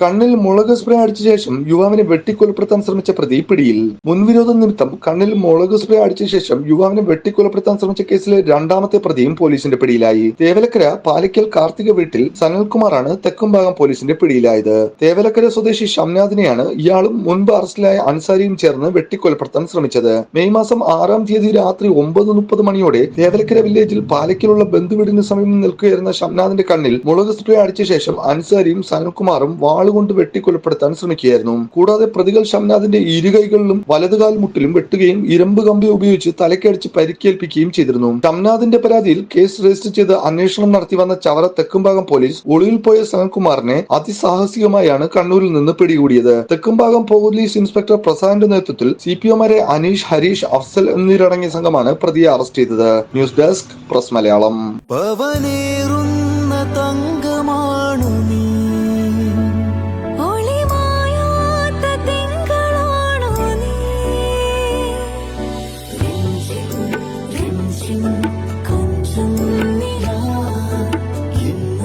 കണ്ണിൽ മുളക് സ്പ്രേ അടിച്ച ശേഷം യുവാവിനെ വെട്ടിക്കൊലപ്പെടുത്താൻ ശ്രമിച്ച പ്രതി പിടിയിൽ. മുൻവിരോധ നിമിത്തം കണ്ണിൽ മുളക് സ്പ്രേ അടിച്ച ശേഷം യുവാവിനെ വെട്ടിക്കൊലപ്പെടുത്താൻ ശ്രമിച്ച കേസിലെ രണ്ടാമത്തെ പ്രതിയും പോലീസിന്റെ പിടിയിലായി. തേവലക്കര പാലിക്കൽ കാർത്തിക വീട്ടിൽ സനൽകുമാറാണ് തെക്കുംഭാഗം പോലീസിന്റെ പിടിയിലായത്. തേവലക്കര സ്വദേശി ഷംനാഥിനെയാണ് ഇയാളും മുൻപ് അറസ്റ്റിലായ അൻസാരിയും ചേർന്ന് വെട്ടിക്കൊലപ്പെടുത്താൻ ശ്രമിച്ചത്. മെയ് മാസം ആറാം തീയതി രാത്രി ഒമ്പത് മുപ്പത് മണിയോടെ തേവലക്കര വില്ലേജിൽ പാലിക്കലുള്ള ബന്ധുവീടിന് സമീപം നിൽക്കുകയായിരുന്ന ഷംനാഥിന്റെ കണ്ണിൽ മുളക് സ്പ്രേ അടിച്ച ശേഷം അൻസാരിയും സനൽകുമാറും വാളുകൊണ്ട് വെട്ടിക്കൊലപ്പെടുത്താൻ ശ്രമിക്കുകയായിരുന്നു. കൂടാതെ പ്രതികൾ ഷംനാഥിന്റെ ഇരുകൈകളിലും വലതുകാൽ മുട്ടിലും വെട്ടുകയും ഇരുമ്പ് കമ്പി ഉപയോഗിച്ച് തലക്കടിച്ച് പരിക്കേൽപ്പിക്കുകയും ചെയ്തിരുന്നു. ഷംനാഥിന്റെ പരാതിയിൽ കേസ് രജിസ്റ്റർ ചെയ്ത് അന്വേഷണം നടത്തി വന്ന ചവറ തെക്കുംഭാഗം പോലീസ് ഒളിവിൽ പോയ സനൽകുമാറിനെ അതിസാഹസികമായാണ് കണ്ണൂരിൽ നിന്ന് പിടികൂടിയത്. തെക്കുംഭാഗം പോലീസ് ഇൻസ്പെക്ടർ പ്രസാദിന്റെ നേതൃത്വത്തിൽ സി പി ഒമാരെ അനീഷ് ഹരീഷ് അഫ്സൽ എന്നിവരടങ്ങിയ സംഘമാണ് പ്രതിയെ അറസ്റ്റ് ചെയ്തത്. News desk press Malayalam. പവനേറുന്ന